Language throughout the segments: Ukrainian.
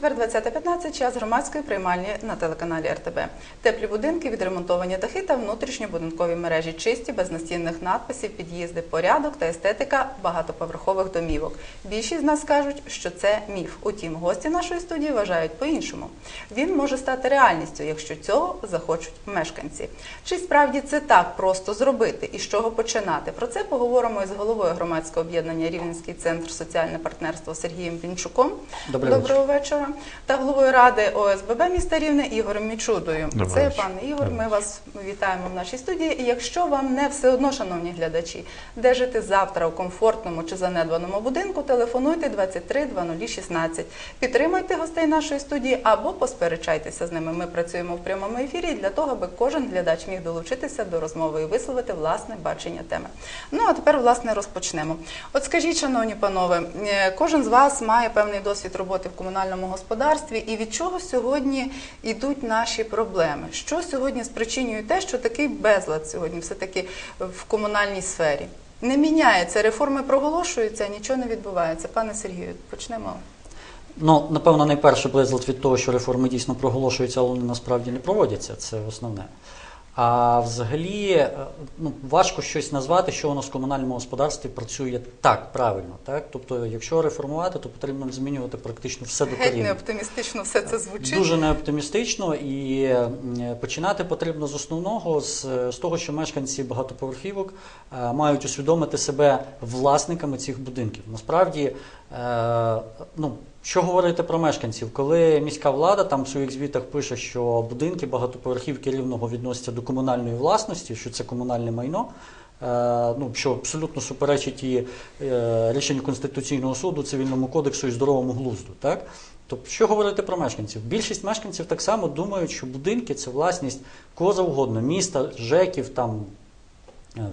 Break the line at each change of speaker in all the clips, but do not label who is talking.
Четвер, 20.15, час громадської приймальні на телеканалі РТБ. Теплі будинки, відремонтовані дахи та внутрішньобудинкові мережі чисті, без настінних надписів, під'їзди, порядок та естетика багатоповерхових домівок. Більшість з нас кажуть, що це міф. Утім, гості нашої студії вважають по-іншому. Він може стати реальністю, якщо цього захочуть мешканці. Чи справді це так просто зробити і з чого починати? Про це поговоримо із головою громадського об'єднання Рівненський центр соціальне партнерство Сергієм Пінчуком.
Добрий
Доброго вечора. Та головою ради ОСББ міста Рівне Ігорем Мічудою.
Доброго
Це пане Ігор. Ми вас вітаємо в нашій студії. І якщо вам не все одно, шановні глядачі, де жити завтра у комфортному чи занедбаному будинку, телефонуйте 23 0016. Підтримуйте гостей нашої студії або посперечайтеся з ними. Ми працюємо в прямому ефірі для того, аби кожен глядач міг долучитися до розмови і висловити власне бачення теми. Ну а тепер власне розпочнемо. От скажіть, шановні панове, е, кожен з вас має певний досвід роботи в комунальному господарстві, і від чого сьогодні йдуть наші проблеми? Що сьогодні спричинює те, що такий безлад сьогодні все таки в комунальній сфері? Не міняється, реформи проголошуються, нічого не відбувається. Пане Сергію, почнемо.
Ну, напевно, найперше безлад від того, що реформи дійсно проголошуються, але вони насправді не проводяться. Це основне. А взагалі, е, ну, важко щось назвати, що воно в комунальному господарстві працює так правильно. Так? Тобто, якщо реформувати, то потрібно змінювати практично все до
Геть не оптимістично все це звучить.
Дуже неоптимістично і починати потрібно з основного, з, з того, що мешканці багатоповерхівок е, мають усвідомити себе власниками цих будинків. Насправді, е, ну, що говорити про мешканців, коли міська влада там в своїх звітах пише, що будинки багатоповерхівки рівного відносяться до комунальної власності, що це комунальне майно. е, Ну, що абсолютно суперечить і е, рішенню Конституційного суду, цивільному кодексу і здоровому глузду. Так? Тобто, що говорити про мешканців? Більшість мешканців так само думають, що будинки це власність кого завгодно, міста, ЖЕКів, там, е,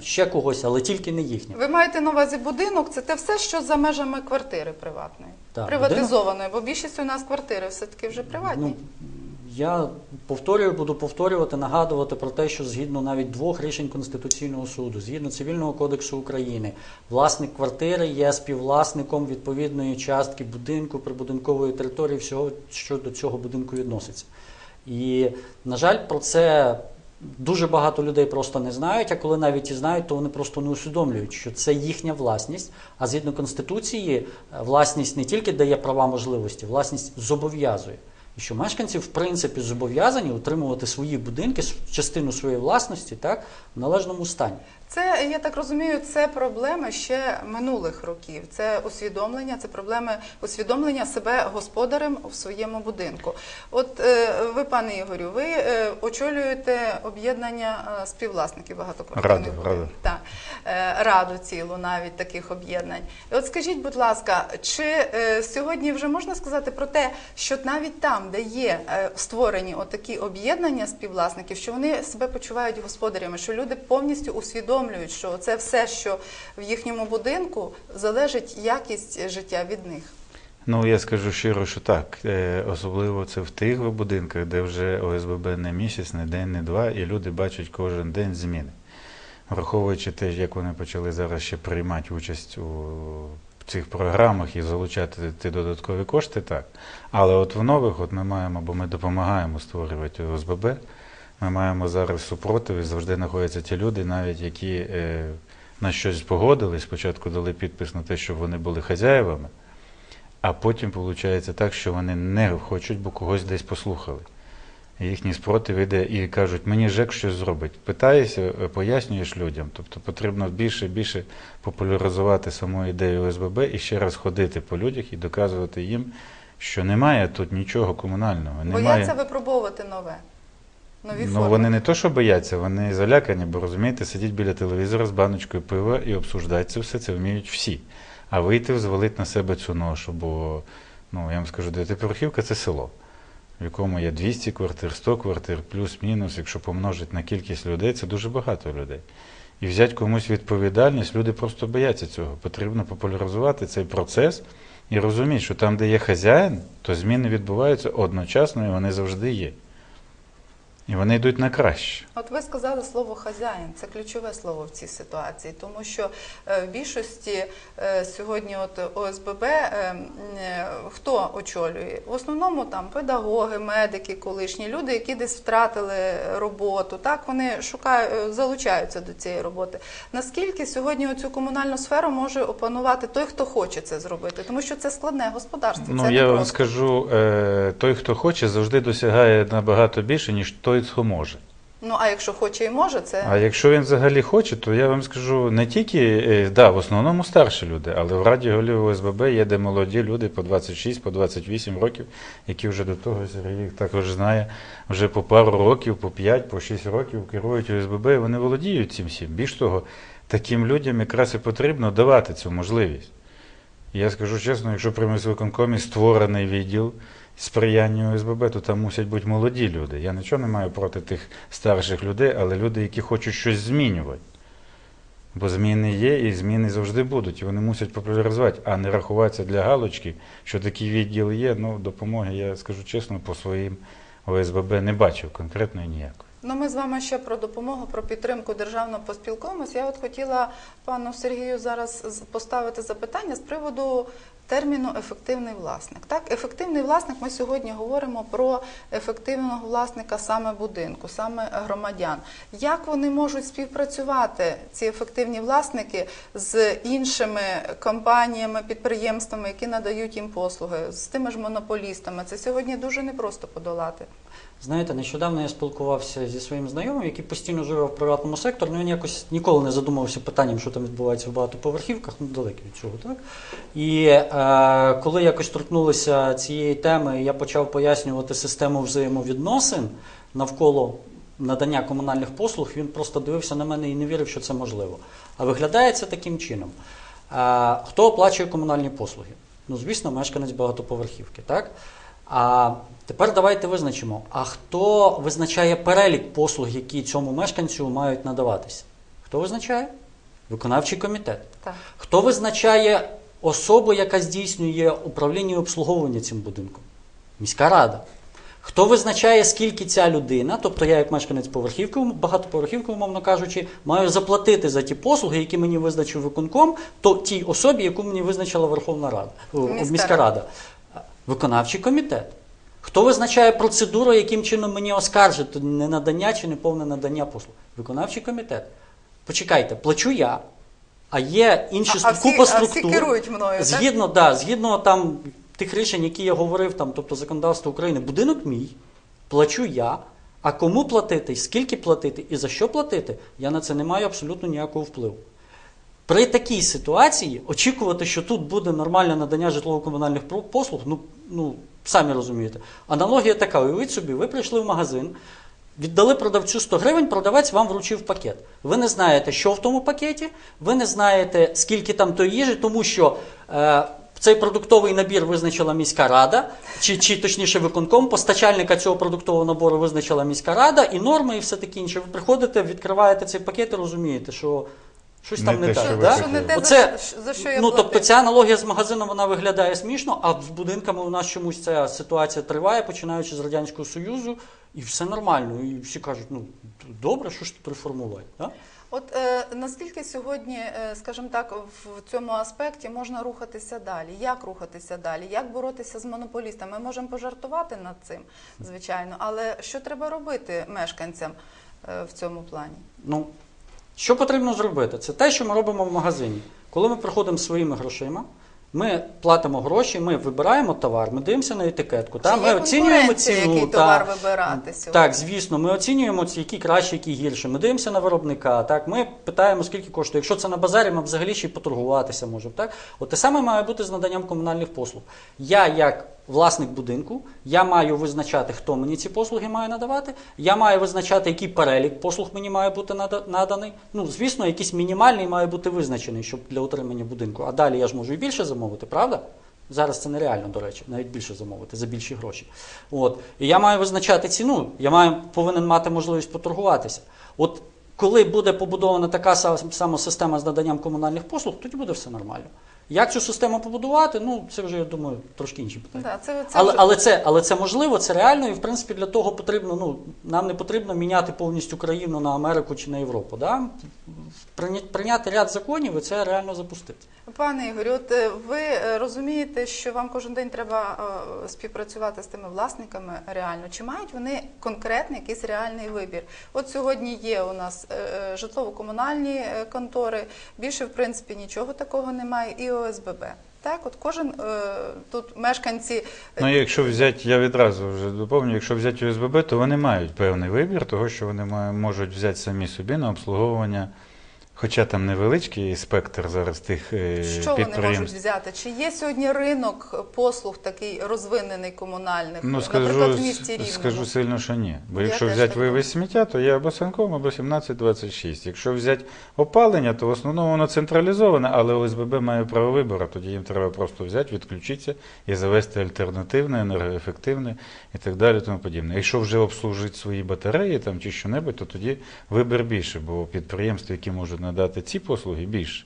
ще когось, але тільки не їхня.
Ви маєте на увазі будинок, це те все, що за межами квартири приватної,
Так,
приватизованої, бо більшість у нас квартири все-таки вже приватні.
Ну, я повторюю, буду повторювати, нагадувати про те, що згідно навіть двох рішень Конституційного суду, згідно Цивільного кодексу України, власник квартири є співвласником відповідної частки будинку, прибудинкової території, всього, що до цього будинку відноситься. І, на жаль, про це дуже багато людей просто не знають, а коли навіть і знають, то вони просто не усвідомлюють, що це їхня власність. А згідно Конституції, е, власність не тільки дає права можливості, власність зобов'язує. І що мешканці, в принципі, зобов'язані утримувати свої будинки, частину своєї власності так, в належному стані.
Це я так розумію, це проблеми ще минулих років. Це усвідомлення, це проблеми усвідомлення себе господарем у своєму будинку. От е, ви, пане Ігорю, ви е, очолюєте об'єднання е, співвласників багатоквартирних
Раду,
будинків.
раду.
Так, раду цілу навіть таких об'єднань. От скажіть, будь ласка, чи сьогодні вже можна сказати про те, що навіть там, де є створені отакі об'єднання співвласників, що вони себе почувають господарями, що люди повністю усвідомлюють, що це все, що в їхньому будинку, залежить якість життя від них.
Ну, я скажу щиро, що так. Е, Особливо це в тих будинках, де вже ОСББ не місяць, не день, не два, і люди бачать кожен день зміни. Враховуючи те, як вони почали зараз ще приймати участь у цих програмах і залучати ті додаткові кошти, так. Але от в нових, от ми маємо, бо ми допомагаємо створювати ОСББ, ми маємо зараз супротив, і завжди знаходяться ті люди, навіть які е, на щось погодились, спочатку дали підпис на те, щоб вони були хазяєвами. А потім виходить так, що вони не хочуть, бо когось десь послухали. Їхній спротив іде і кажуть, мені ЖЕК щось зробить. Питаєшся, е, пояснюєш людям. Тобто потрібно більше і більше популяризувати саму ідею ОСББ і ще раз ходити по людях і доказувати їм, що немає тут нічого комунального. Немає...
Бояться випробовувати нове. Нові
Ну,
форми.
вони не то, що бояться, вони залякані, бо розумієте, сидіть біля телевізора з баночкою пива і обсуждати це все, це вміють всі. А вийти взвалити на себе цю ношу, бо, ну, я вам скажу, дев'ятиповерхівка це село, в якому є 200 квартир, 100 квартир, плюс-мінус, якщо помножити на кількість людей, це дуже багато людей. І взяти комусь відповідальність, люди просто бояться цього. Потрібно популяризувати цей процес і розуміти, що там, де є хазяїн, то зміни відбуваються одночасно і вони завжди є. І вони йдуть на краще.
От ви сказали слово хазяїн, це ключове слово в цій ситуації, тому що е, в більшості е, сьогодні от ОСББ е, хто очолює? В основному там педагоги, медики, колишні люди, які десь втратили роботу. Так вони шукають, залучаються до цієї роботи. Наскільки сьогодні цю комунальну сферу може опанувати той, хто хоче це зробити, тому що це складне господарство.
Ну,
це
я вам скажу, той, хто хоче, завжди досягає набагато більше, ніж той, хто може.
Ну а якщо хоче і може, це
А якщо він взагалі хоче, то я вам скажу не тільки, е, да, в основному старші люди, але в Раді голів ОСББ є де молоді люди по 26, по 28 років, які вже до того, Сергій їх також знає, вже по пару років, по 5, по 6 років керують ОСББ, і вони володіють цим всім. Більш того, таким людям якраз і потрібно давати цю можливість. Я скажу чесно, якщо при міськвиконкомі створений відділ сприяння ОСББ, то там мусять бути молоді люди. Я нічого не маю проти тих старших людей, але люди, які хочуть щось змінювати. Бо зміни є і зміни завжди будуть, і вони мусять популяризувати, а не рахуватися для галочки, що такий відділ є. Ну, допомоги, я скажу чесно, по своїм ОСББ не бачив конкретної ніякої.
Ну, ми з вами ще про допомогу, про підтримку державно поспілкуємось. Я от хотіла пану Сергію зараз поставити запитання з приводу терміну ефективний власник. Так, ефективний власник. Ми сьогодні говоримо про ефективного власника саме будинку, саме громадян. Як вони можуть співпрацювати, ці ефективні власники, з іншими компаніями, підприємствами, які надають їм послуги, з тими ж монополістами? Це сьогодні дуже непросто подолати.
Знаєте, нещодавно я спілкувався зі своїм знайомим, який постійно живе в приватному секторі. Ну він якось ніколи не задумувався питанням, що там відбувається в багатоповерхівках, ну далекі від цього, так? І е, коли якось торкнулися цієї теми, я почав пояснювати систему взаємовідносин навколо надання комунальних послуг, він просто дивився на мене і не вірив, що це можливо. А виглядає це таким чином. Е, хто оплачує комунальні послуги? Ну, звісно, мешканець багатоповерхівки, так? А тепер давайте визначимо, а хто визначає перелік послуг, які цьому мешканцю мають надаватися? Хто визначає? Виконавчий комітет.
Так.
Хто визначає особу, яка здійснює управління і обслуговування цим будинком? Міська рада. Хто визначає, скільки ця людина, тобто я, як мешканець поверхівки, багатоповерхівки, умовно кажучи, маю заплатити за ті послуги, які мені визначив виконком, то тій особі, яку мені визначила Верховна Рада,
Міська
міська
рада.
Виконавчий комітет. Хто визначає процедуру, яким чином мені оскаржити ненадання чи неповне надання послуг? Виконавчий комітет. Почекайте, плачу я, а є інші
А- а всі-
купа
а всі керують мною, так?
згідно, да, згідно там тих рішень, які я говорив, там, тобто законодавство України, будинок мій, плачу я. А кому платити, скільки платити і за що платити, я на це не маю абсолютно ніякого впливу. При такій ситуації очікувати, що тут буде нормальне надання житлово-комунальних послуг, ну, ну самі розумієте. Аналогія така: уявіть собі, ви прийшли в магазин, віддали продавцю 100 гривень, продавець вам вручив пакет. Ви не знаєте, що в тому пакеті, ви не знаєте, скільки там тої їжі, тому що. Е, цей продуктовий набір визначила міська рада, чи, чи точніше виконком, постачальника цього продуктового набору визначила міська рада, і норми, і все таке інше. Ви приходите, відкриваєте цей пакет і розумієте, що щось там не
те,
так.
що ви
да?
Що не те,
Оце,
за, за що я
ну, тобто ця аналогія з магазином вона виглядає смішно, а з будинками у нас чомусь ця ситуація триває, починаючи з Радянського Союзу, і все нормально. І всі кажуть, ну добре, що ж тут реформувати? Да?
От е, наскільки сьогодні, е, скажімо так, в цьому аспекті можна рухатися далі? Як рухатися далі? Як боротися з монополістами? Ми можемо пожартувати над цим, звичайно, але що треба робити мешканцям е, в цьому плані?
Ну, що потрібно зробити? Це те, що ми робимо в магазині. Коли ми приходимо своїми грошима, ми платимо гроші, ми вибираємо товар, ми дивимося на етикетку. Та,
Чи
ми
є
оцінюємо
конкуренція,
ціну.
який
та.
вибирати сьогодні?
Так, звісно, ми оцінюємо, ці, який краще, який гірше. Ми дивимося на виробника. Так, ми питаємо, скільки коштує. Якщо це на базарі, ми взагалі ще й поторгуватися можемо. Так, от те саме має бути з наданням комунальних послуг. Я, як власник будинку, я маю визначати, хто мені ці послуги має надавати. Я маю визначати, який перелік послуг мені має бути наданий. Ну, звісно, якийсь мінімальний має бути визначений, щоб для утримання будинку. А далі я ж можу і більше замовити, правда? Зараз це нереально, до речі, навіть більше замовити за більші гроші. От. І я маю визначати ціну, я маю, повинен мати можливість поторгуватися. От коли буде побудована така са- сама система з наданням комунальних послуг, тоді буде все нормально. Як цю систему побудувати? Ну, це вже, я думаю, трошки інші питання.
Да, це, це
Але,
вже-
але, це, але це можливо, це реально, і в принципі для того потрібно. Ну, нам не потрібно міняти повністю країну на Америку чи на Європу. Да? Прийняти ряд законів і це реально запустити.
Пане Ігорю, от е, ви е, розумієте, що вам кожен день треба е, співпрацювати з тими власниками реально? Чи мають вони конкретний якийсь реальний вибір? От сьогодні є у нас житлово-комунальні контори, більше в принципі нічого такого немає, і ОСББ. Так, от кожен е, тут мешканці е,
Ну, якщо взяти, я відразу вже доповню, якщо взяти ОСББ, то вони мають певний вибір, того, що вони можуть взяти самі собі на обслуговування, хоча там невеличкий спектр зараз тих е,
що вони можуть взяти? Чи є сьогодні ринок послуг такий розвинений комунальних?
Ну,
наприклад,
скажу,
в місті Рівному?
скажу сильно, що ні. Бо
Я
якщо взяти вивіз сміття, то є або Санком, або 1726. Якщо взяти опалення, то в основному воно централізоване, але ОСББ має право вибору. Тоді їм треба просто взяти, відключитися і завести альтернативне, енергоефективне і так далі. Тому подібне. Якщо вже обслужити свої батареї там, чи що-небудь, то тоді вибір більше, бо підприємства, які можуть надати ці послуги, більше.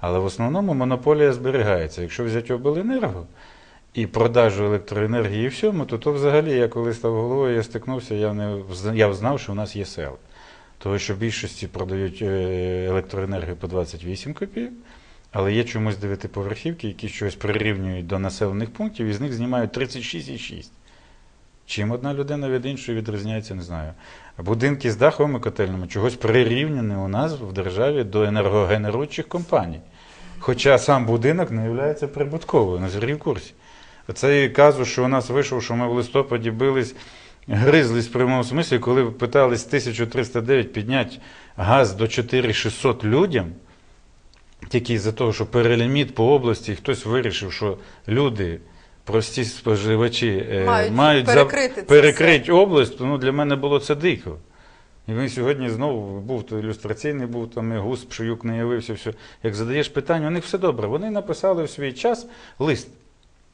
Але в основному монополія зберігається. Якщо взяти обленерго, і продажу електроенергії і всьому, то то взагалі я коли став головою, я стикнувся, я не я знав, що у нас є села. Тому що в більшості продають е, електроенергію по 28 копійок, але є чомусь дев'ятиповерхівки, які щось прирівнюють до населених пунктів, і з них знімають 36,6. Чим одна людина від іншої відрізняється, не знаю. Будинки з даховими котельнями чогось прирівняні у нас в державі до енергогенеруючих компаній. Хоча сам будинок не є прибутковою, на зрі в курсі. Оцей казус, що у нас вийшов, що ми в листопаді бились, гризлись в прямому смислі, коли питались 1309 підняти газ до 4600 людям, тільки з-за того, що переліміт по області, і хтось вирішив, що люди, прості споживачі, е,
Мають
мають
перекрити це
перекрити область, ну, для мене було це дико. І він сьогодні знову був то ілюстраційний, був там і гус, пшуюк не явився. Все. Як задаєш питання, у них все добре. Вони написали в свій час лист.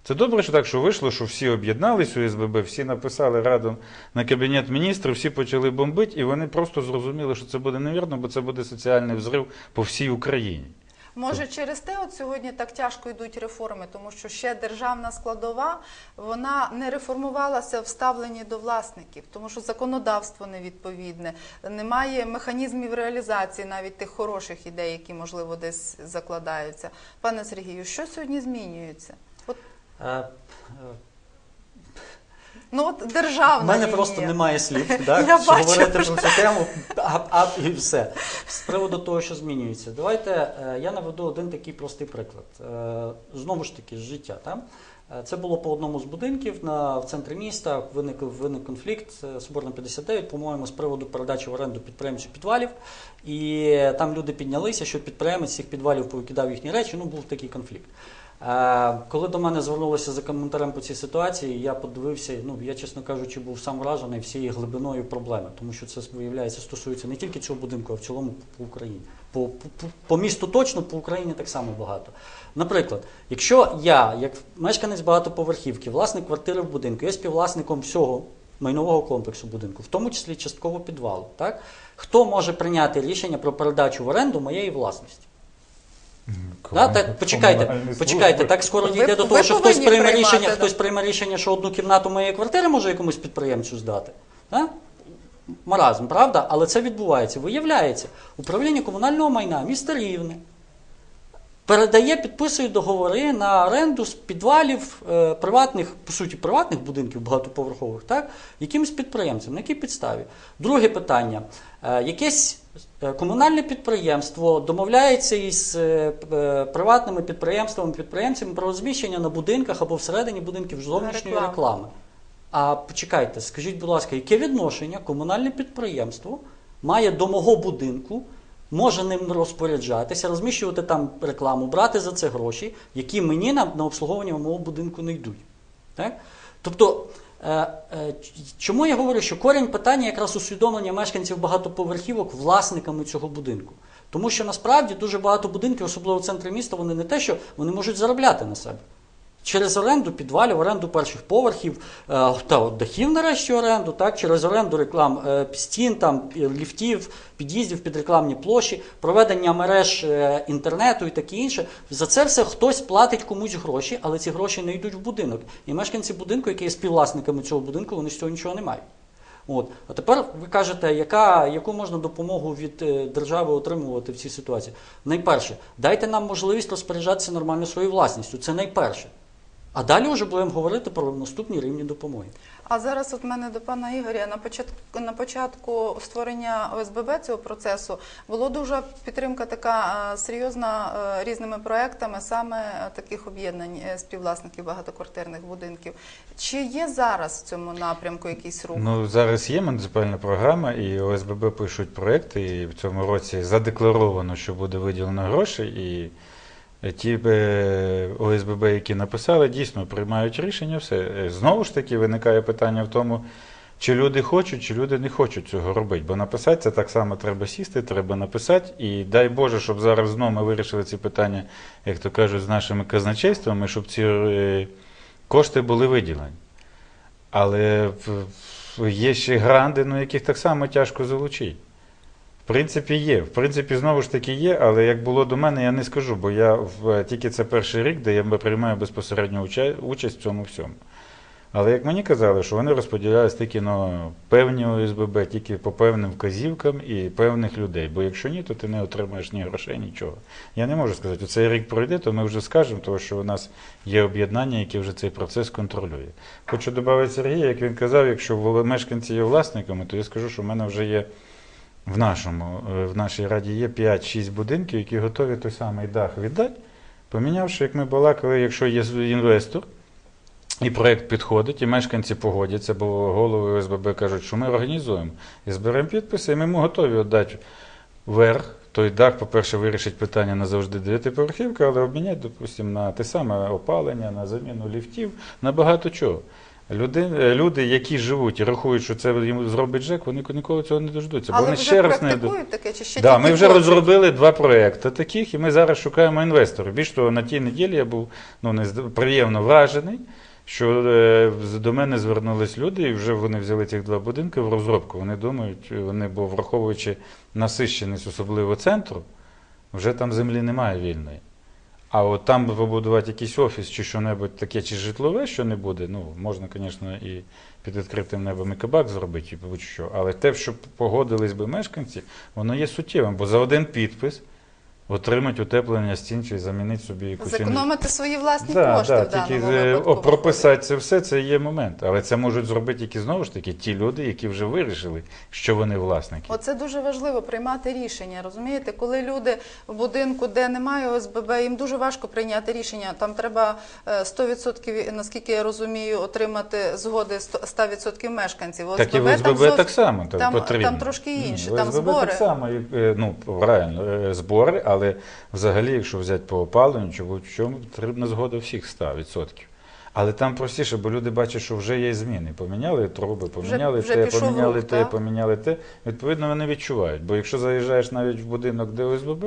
Це добре, що так, що вийшло, що всі об'єднались у СББ, всі написали радом на кабінет міністрів, всі почали бомбити, і вони просто зрозуміли, що це буде невірно, бо це буде соціальний взрив по всій Україні.
Може, через те от сьогодні так тяжко йдуть реформи, тому що ще державна складова вона не реформувалася в ставленні до власників, тому що законодавство невідповідне, немає механізмів реалізації навіть тих хороших ідей, які можливо десь закладаються. Пане Сергію, що сьогодні змінюється? От
Е,
ну от державна
У мене
лінія.
просто немає слів,
Я
щоб
бачу
говорити
вже.
про цю тему, ап, ап і все. З приводу того, що змінюється. Давайте е, я наведу один такий простий приклад. Е, Знову ж таки, з життя. Так? Е, Це було по одному з будинків на, в центрі міста, виник, виник конфлікт, Соборна 59, по-моєму, з приводу передачі в оренду підприємцю підвалів. І там люди піднялися, що підприємець цих підвалів повикидав їхні речі, ну був такий конфлікт. Е, Коли до мене звернулися за коментарем по цій ситуації, я подивився, ну я, чесно кажучи, був сам вражений всією глибиною проблеми, тому що це виявляється стосується не тільки цього будинку, а в цілому по Україні. По, по, по- місту точно, по Україні так само багато. Наприклад, якщо я, як мешканець багатоповерхівки, власник квартири в будинку, є співвласником всього майнового комплексу будинку, в тому числі частково підвалу, так? хто може прийняти рішення про передачу в оренду моєї власності? Да, так, почекайте, почекайте, так скоро дійде до того, що хтось прийме рішення, хтось прийме рішення, що одну кімнату моєї квартири може якомусь підприємцю здати. Да? Маразм, правда? Але це відбувається. Виявляється, управління комунального майна міста Рівне передає, підписує договори на оренду з підвалів е, приватних, по суті, приватних будинків багатоповерхових, так, якимось підприємцям. На якій підставі? Друге питання. Е, якесь комунальне підприємство домовляється із е, е, приватними підприємствами, підприємцями про розміщення на будинках або всередині будинків зовнішньої
Реклами.
реклами. А почекайте, скажіть, будь ласка, яке відношення комунальне підприємство має до мого будинку, може ним розпоряджатися, розміщувати там рекламу, брати за це гроші, які мені на, на обслуговування мого будинку не йдуть. Так? Тобто, е, е, чому я говорю, що корінь питання якраз усвідомлення мешканців багатоповерхівок власниками цього будинку. Тому що насправді дуже багато будинків, особливо в центрі міста, вони не те, що вони можуть заробляти на себе. Через оренду підвалів, оренду перших поверхів, е, та от дахів нарешті оренду, так, через оренду реклам е, стін, там, е, ліфтів, під'їздів під рекламні площі, проведення мереж інтернету і таке інше. За це все хтось платить комусь гроші, але ці гроші не йдуть в будинок. І мешканці будинку, які є співвласниками цього будинку, вони з цього нічого не мають. От. А тепер ви кажете, яка, яку можна допомогу від держави отримувати в цій ситуації? Найперше, дайте нам можливість розпоряджатися нормально своєю власністю. Це найперше. А далі вже будемо говорити про наступні рівні допомоги.
А зараз от мене до пана Ігоря на початку на початку створення ОСББ цього процесу було дуже підтримка така е, серйозна е, різними проектами, саме е, таких об'єднань співвласників багатоквартирних будинків. Чи є зараз в цьому напрямку якийсь рух?
Ну, зараз є муніципальна програма, і ОСББ пишуть проекти, і в цьому році задекларовано, що буде виділено гроші, і ті е, ОСББ, які написали, дійсно приймають рішення, все. Е, Знову ж таки, виникає питання в тому, чи люди хочуть, чи люди не хочуть цього робити. Бо написати це так само треба сісти, треба написати. І дай Боже, щоб зараз знову ми вирішили ці питання, як то кажуть, з нашими казначействами, щоб ці е, кошти були виділені. Але є ще гранди, ну, яких так само тяжко залучити. Принципі, є. В принципі, знову ж таки є, але як було до мене, я не скажу, бо я в, тільки це перший рік, де я приймаю безпосередню уча- участь в цьому всьому. Але як мені казали, що вони розподіляють тільки на певні ОСББ, тільки по певним вказівкам і певних людей. Бо якщо ні, то ти не отримаєш ні грошей, нічого. Я не можу сказати, оцей рік пройде, то ми вже скажемо, тому що у нас є об'єднання, яке вже цей процес контролює. Хочу додати Сергія, як він казав, якщо мешканці є власниками, то я скажу, що в мене вже є в нашому, е, в нашій раді є 5-6 будинків, які готові той самий дах віддати, помінявши, як ми балакали, якщо є інвестор, і проєкт підходить, і мешканці погодяться, бо голови ОСББ кажуть, що ми організуємо і зберемо підписи, і ми готові віддати верх. Той дах, по-перше, вирішить питання назавжди дев'ятиповерхівки, але обміняти, допустимо, на те саме опалення, на заміну ліфтів, на багато чого. Люди, е, люди, які живуть і рахують, що це їм зробить ЖЕК, вони ніколи цього не дождуться. бо
Але
вони
вже
ще раз не
практикують таке, чи ще
Да,
тільки
ми вже
хочуть?
розробили два проекти таких, і ми зараз шукаємо інвесторів. Більш того, на тій неділі я був ну, не приємно вражений, що е, до мене звернулись люди, і вже вони взяли цих два будинки в розробку. Вони думають, вони, бо враховуючи насищеність, особливо центру, вже там землі немає вільної. А от там побудувати якийсь офіс чи що-небудь таке, чи житлове, що не буде, ну, можна, звісно, і під відкритим небом і кабак зробити, і будь-що. Але те, що погодились би мешканці, воно є суттєвим, бо за один підпис отримати утеплення стін чи замінити собі якусь.
Зекономити свої власні
Да,
кошти
да,
в даному
тільки е,
випадку.
о, прописати це все, це є момент. Але це можуть зробити тільки знову ж таки ті люди, які вже вирішили, що вони власники.
Оце дуже важливо приймати рішення. Розумієте, коли люди в будинку, де немає ОСББ, їм дуже важко прийняти рішення. Там треба е, 100%, наскільки я розумію, отримати згоди 100% мешканців.
Так і в
там
ОСББ
зовсім-
так само
там-
потрібно.
там трошки інше,
Ні,
там
ОСББ
збори.
так само, е, ну, правильно, е, збори, але взагалі, якщо взяти по опаленню чи будь-чому, потрібна згода всіх 100%. Але там простіше, бо люди бачать, що вже є зміни. Поміняли труби, поміняли
вже
те,
пішов
поміняли
рух,
те,
так?
поміняли те. Відповідно, вони відчувають. Бо якщо заїжджаєш навіть в будинок, де ОСББ,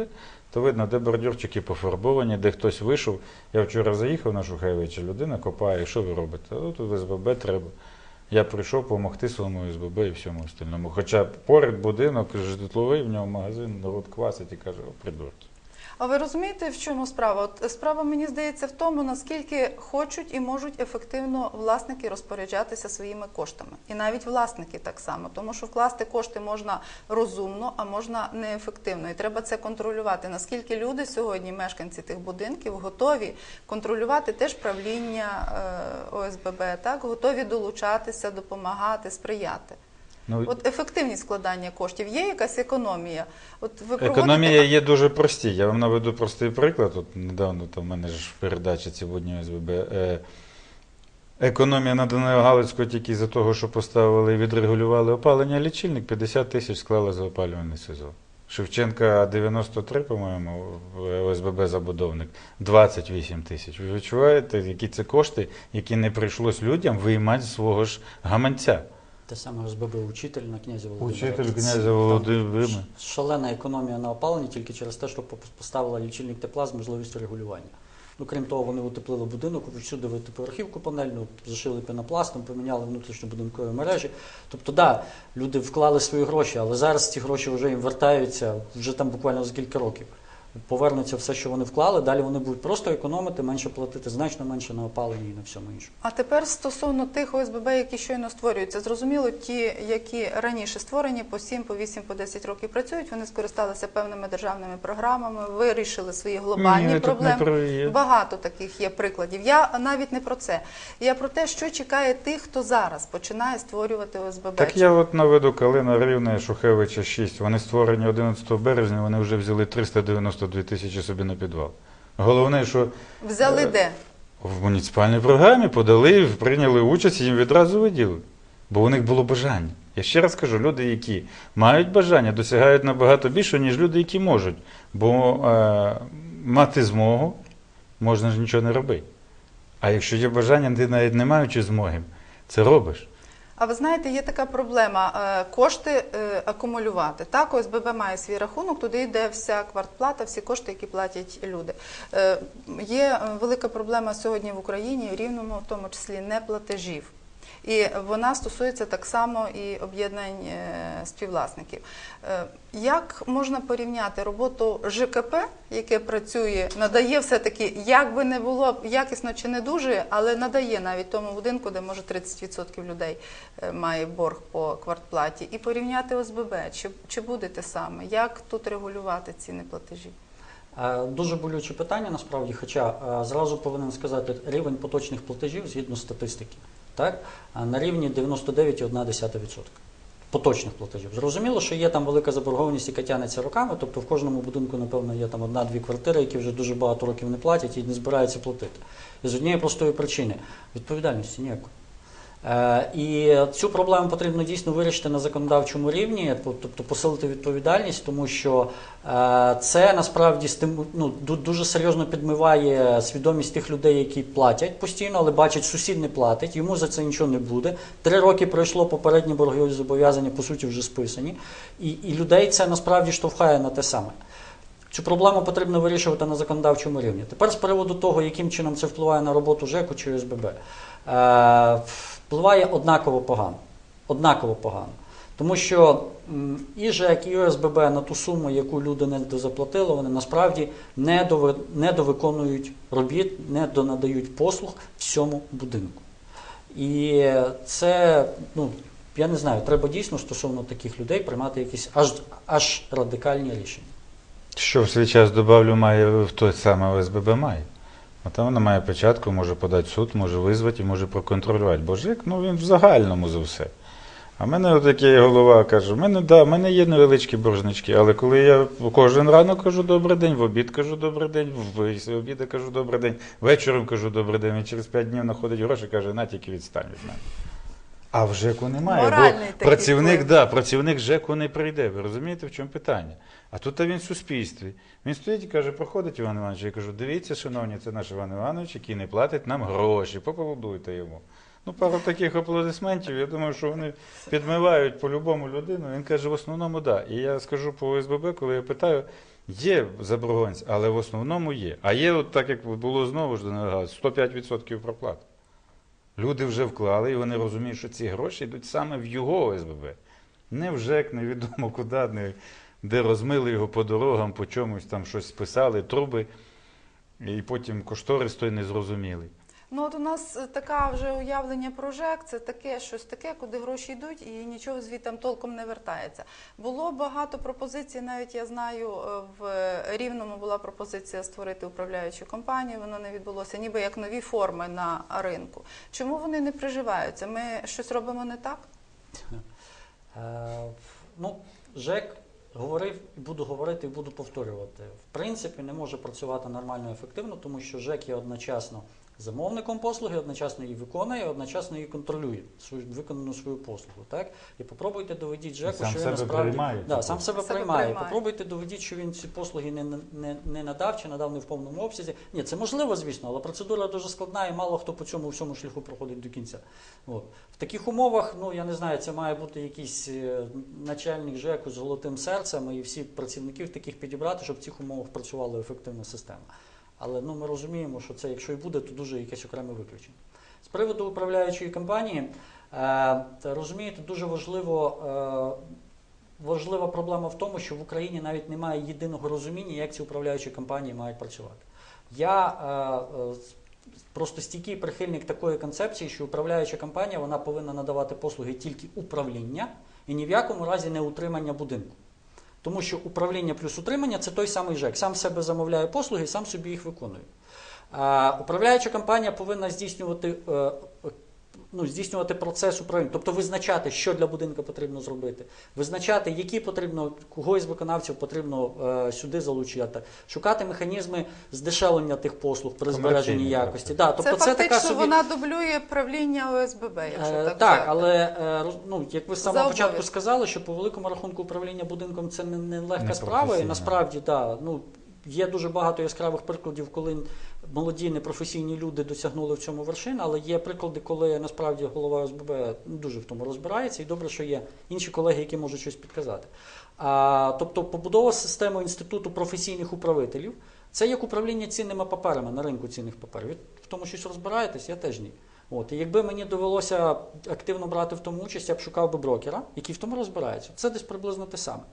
то видно, де бордюрчики пофарбовані, де хтось вийшов. Я вчора заїхав на Шухевича, людина копає, що ви робите? А тут СББ треба. Я прийшов допомогти своєму СББ і всьому остальному. Хоча поряд будинок житловий, в нього магазин, народ квасить і каже, о, придурки.
А ви розумієте, в чому справа? От справа мені здається в тому, наскільки хочуть і можуть ефективно власники розпоряджатися своїми коштами, і навіть власники так само, тому що вкласти кошти можна розумно, а можна неефективно. І треба це контролювати. Наскільки люди сьогодні, мешканці тих будинків, готові контролювати теж правління е, ОСББ, так готові долучатися, допомагати, сприяти.
Ну,
От ефективність складання коштів є якась економія. От ви проводите
Економія є дуже прості. Я вам наведу простий приклад. От недавно там в мене ж в передачі сьогодні ОСББ. Е, економія на Данила Галицького тільки за того, що поставили і відрегулювали опалення, лічильник 50 тисяч склали за опалювальний сезон. Шевченка 93, по-моєму, ОСББ забудовник 28 тисяч. Ви відчуваєте, які це кошти, які не прийшлось людям виймати з свого ж гаманця.
Те саме ОСББ учитель на князя Володимира.
Учитель князя Володимира.
Шалена економія на опаленні тільки через те, що поставила лічильник тепла з можливістю регулювання. Ну, крім того, вони утеплили будинок, всюди витиповерхівку панельну, зашили пенопластом, поміняли внутрішньобудинкові мережі. Тобто, да, люди вклали свої гроші, але зараз ці гроші вже їм вертаються вже там буквально за кілька років. Повернуться все, що вони вклали, далі вони будуть просто економити, менше платити, значно менше на опалення і на всьому іншому.
А тепер стосовно тих ОСББ, які щойно створюються, зрозуміло, ті, які раніше створені по 7, по 8, по 10 років працюють, вони скористалися певними державними програмами, вирішили свої глобальні
Ні,
проблеми.
про.
Багато таких є прикладів. Я навіть не про це. Я про те, що чекає тих, хто зараз починає створювати ОСББ.
Так я от наведу Калина Рівне, Шухевича 6. Вони створені 11 березня, вони вже взяли 392 тисячі собі на підвал. Головне, що
Взяли
Е,
де?
в муніципальній програмі подали, прийняли участь і їм відразу виділили. Бо у них було бажання. Я ще раз кажу, люди, які мають бажання, досягають набагато більше, ніж люди, які можуть. Бо е, мати змогу можна ж нічого не робити. А якщо є бажання, ти навіть не маючи змоги, це робиш.
А ви знаєте, є така проблема е, кошти е, акумулювати. Так, ОСББ має свій рахунок, туди йде вся квартплата, всі кошти, які платять люди. Е, Є велика проблема сьогодні в Україні, в рівному, в тому числі неплатежів. І вона стосується так само і об'єднань е, співвласників. Е, Як можна порівняти роботу ЖКП, яке працює, надає все-таки, як би не було якісно чи не дуже, але надає навіть тому будинку, де може 30% людей е, має борг по квартплаті, і порівняти ОСББ, чи, чи буде те саме? Як тут регулювати ці неплатежі?
Дуже болюче питання насправді, хоча зразу повинен сказати рівень поточних платежів згідно статистики. Так? На рівні 99,1%. Поточних платежів. Зрозуміло, що є там велика заборгованість, яка тягнеться роками, тобто в кожному будинку, напевно, є там одна-дві квартири, які вже дуже багато років не платять і не збираються платити. І з однієї простої причини відповідальності ніякої. Е, І цю проблему потрібно дійсно вирішити на законодавчому рівні, тобто посилити відповідальність, тому що е, це насправді ну, дуже серйозно підмиває свідомість тих людей, які платять постійно, але бачать, сусід не платить, йому за це нічого не буде. Три роки пройшло, попередні боргові зобов'язання по суті вже списані, і, і людей це насправді штовхає на те саме. Цю проблему потрібно вирішувати на законодавчому рівні. Тепер з приводу того, яким чином це впливає на роботу ЖЕКу чи ОСББ, е, впливає однаково погано. Однаково погано. Тому що м, і ОСББ на ту суму, яку люди не дозаплатили, вони насправді не, дови, не довиконують робіт, не донадають послуг всьому будинку. І це, ну, я не знаю, треба дійсно стосовно таких людей приймати якісь аж, аж радикальні рішення.
Що в свій час добавлю має в той самий ОСББ має. А там вона має початку, може подати суд, може визвати і може проконтролювати. Бо ЖЕК, ну він в загальному за все. А в мене отакий голова каже: в мене, да, в мене є невеличкі боржнички, але коли я кожен ранок кажу добрий день, в обід кажу добрий день, в після кажу добрий день, вечором кажу добрий день, і через 5 днів знаходить гроші каже, на тільки відстань від мене. А в ЖЕКу немає,
Моральний
бо працівник,
вплив.
да, працівник ЖЕКу не прийде. Ви розумієте, в чому питання? А тут він в суспільстві. Він стоїть і каже, проходить Іван Іванович. Я кажу, дивіться, шановні, це наш Іван Іванович, який не платить нам гроші, поаплодуйте йому. Ну, пару таких аплодисментів, я думаю, що вони підмивають по-любому людину. Він каже, в основному да. І я скажу по ОСББ, коли я питаю, є заборгованість, але в основному є. А є, от так як було знову ж нагадую, 105% проплат. Люди вже вклали, і вони розуміють, що ці гроші йдуть саме в його ОСББ. Не в ЖЕК, невідомо куди, не, де розмили його по дорогам, по чомусь там щось списали, труби, і потім кошторис той незрозумілий.
Ну от у нас е, така вже уявлення про ЖЕК, це таке щось таке, куди гроші йдуть і нічого звідти толком не вертається. Було багато пропозицій, навіть я знаю, е, в Рівному була пропозиція створити управляючу компанію, воно не відбулося, ніби як нові форми на ринку. Чому вони не приживаються? Ми щось робимо не так?
Е, Ну, ЖЕК говорив і буду говорити, і буду повторювати. В принципі, не може працювати нормально і ефективно, тому що ЖЕК є одночасно замовником послуги, одночасно її виконує, одночасно її контролює свою виконану свою послугу. Так? І попробуйте доведіть ЖЕКу,
сам
що він насправді
приймає
да, сам себе
Себе
приймає.
приймає.
Попробуйте доведіть, що він ці послуги не, не, не надав чи надав не в повному обсязі. Ні, це можливо, звісно, але процедура дуже складна і мало хто по цьому всьому шляху проходить до кінця. От. В таких умовах, ну я не знаю, це має бути якийсь е, начальник ЖЕКу з золотим серцем і всі працівників таких підібрати, щоб в цих умовах працювала ефективна система. Але ну, ми розуміємо, що це, якщо і буде, то дуже якесь окреме виключення. З приводу управляючої компанії, е, розумієте, дуже важливо. Е, Важлива проблема в тому, що в Україні навіть немає єдиного розуміння, як ці управляючі компанії мають працювати. Я е, е, просто стійкий прихильник такої концепції, що управляюча компанія вона повинна надавати послуги тільки управління і ні в якому разі не утримання будинку. Тому що управління плюс утримання це той самий ЖЕК. Сам себе замовляє послуги сам собі їх виконує. Управляюча компанія повинна здійснювати, е, ну, здійснювати процес управління, тобто визначати, що для будинку потрібно зробити, визначати, які потрібно, кого із виконавців потрібно е, сюди залучати, шукати механізми здешевлення тих послуг при збереженні якості. Да, тобто
це
це,
фактично
така собі...
вона дублює правління ОСББ, якщо
Е,
так
так, але е, ну, як ви з самого початку сказали, що по великому рахунку управління будинком це не, не легка
Не
справа, і насправді да, ну, є дуже багато яскравих прикладів, коли молоді непрофесійні люди досягнули в цьому вершин, але є приклади, коли насправді голова ОСББ дуже в тому розбирається, і добре, що є інші колеги, які можуть щось підказати. А, тобто побудова системи інституту професійних управителів. Це як управління цінними паперами на ринку цінних паперів. В тому щось розбираєтесь, я теж ні. От, і якби мені довелося активно брати в тому участь, я б шукав би брокера, який в тому розбирається. Це десь приблизно те саме.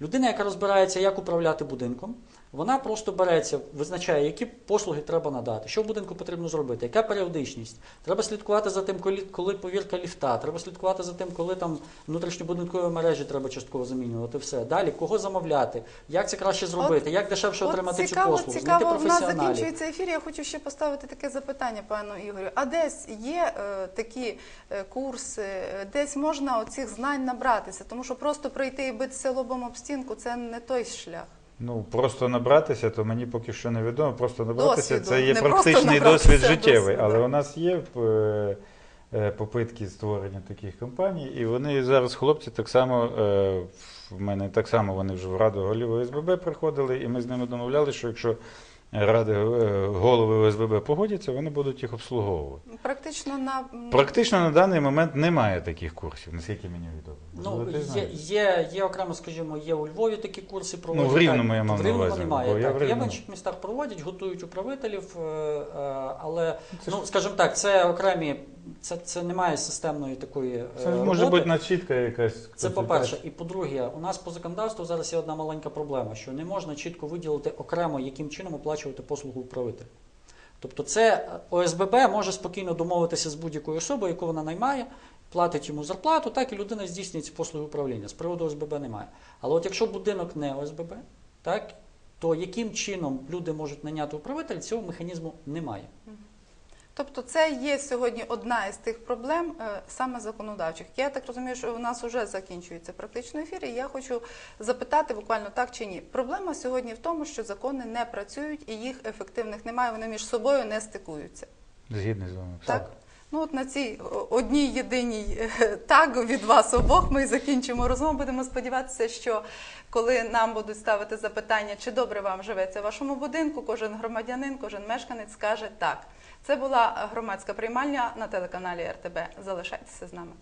Людина, яка розбирається, як управляти будинком, вона просто береться, визначає, які послуги треба надати, що в будинку потрібно зробити, яка періодичність. Треба слідкувати за тим, коли, коли повірка ліфта, треба слідкувати за тим, коли там внутрішньобудинкові мережі треба частково замінювати. Все. Далі, кого замовляти, як це краще зробити, як дешевше
От
отримати
цікаво,
цю послугу,
цікаво,
знайти
в нас закінчується ефір. Я хочу ще поставити таке запитання пану Ігорю. А десь є е, такі е, курси, десь можна оцих знань набратися, тому що просто прийти і битися лобом об стінку це не той шлях.
Ну, просто набратися, то мені поки що не відомо. Просто набратися
Досвіду.
це є
Не просто
практичний
набратися,
досвід життєвий.
досвіду.
Але у нас є е, е, попитки створення таких компаній, і вони зараз, хлопці, так само е, в мене так само вони вже в Раду голів ОСББ приходили, і ми з ними домовляли, що якщо ради е, голови ОСББ погодяться, вони будуть їх обслуговувати.
Практично на
Практично на даний момент немає таких курсів, наскільки мені відомо.
Ну, є, є, є окремо, скажімо, є у Львові такі курси проводять.
Ну, в Рівному я мав на увазі,
немає.
бо я
так.
в
Є в інших містах проводять, готують управителів, е, е, але,
Це
ну,
ж-
скажімо так, це окремі, це, це немає системної такої е,
Це
роботи.
може бути начітка якась.
Це по-перше. І по-друге, у нас по законодавству зараз є одна маленька проблема, що не можна чітко виділити окремо, яким чином оплачувати послугу управителя. Тобто це е, ОСББ може спокійно домовитися з будь-якою особою, яку вона наймає, платить йому зарплату, так і людина здійснює ці послуги управління. З приводу ОСББ немає. Але от якщо будинок не ОСББ, так, то яким чином люди можуть наняти управителя, цього механізму немає.
Тобто це є сьогодні одна із тих проблем е, саме законодавчих. Я так розумію, що у нас вже закінчується практично ефір, і я хочу запитати буквально так чи ні. Проблема сьогодні в тому, що закони не працюють і їх ефективних немає, вони між собою не стикуються.
Згідний з вами.
Так? Ну от на цій одній єдиній е, так від вас обох ми закінчимо розмову. Будемо сподіватися, що коли нам будуть ставити запитання, чи добре вам живеться в вашому будинку, кожен громадянин, кожен мешканець скаже так. Це була громадська приймальня на телеканалі РТБ. Залишайтеся з нами.